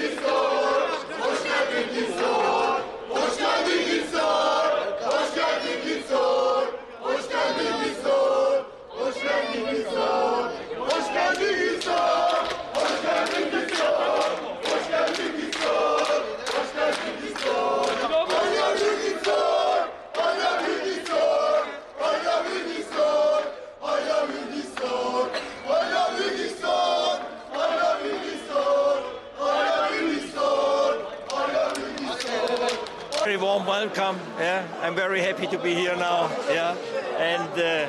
Isso welcome. Yeah, I'm very happy to be here now. Yeah, and uh,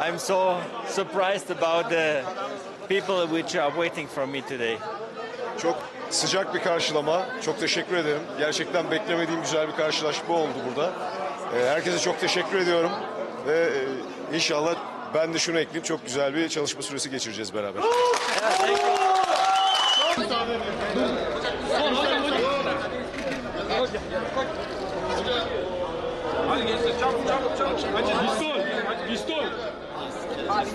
I'm so surprised about the people which are waiting for me today. Çok sıcak bir karşılama. Çok teşekkür ederim. Gerçekten beklemediğim güzel bir karşılaşma oldu burada. Ee, Herkese çok teşekkür ediyorum. Ve e, inşallah ben de şunu ekleyeyim. Çok güzel bir çalışma süresi geçireceğiz beraber. Pistol. Pistol. Barış!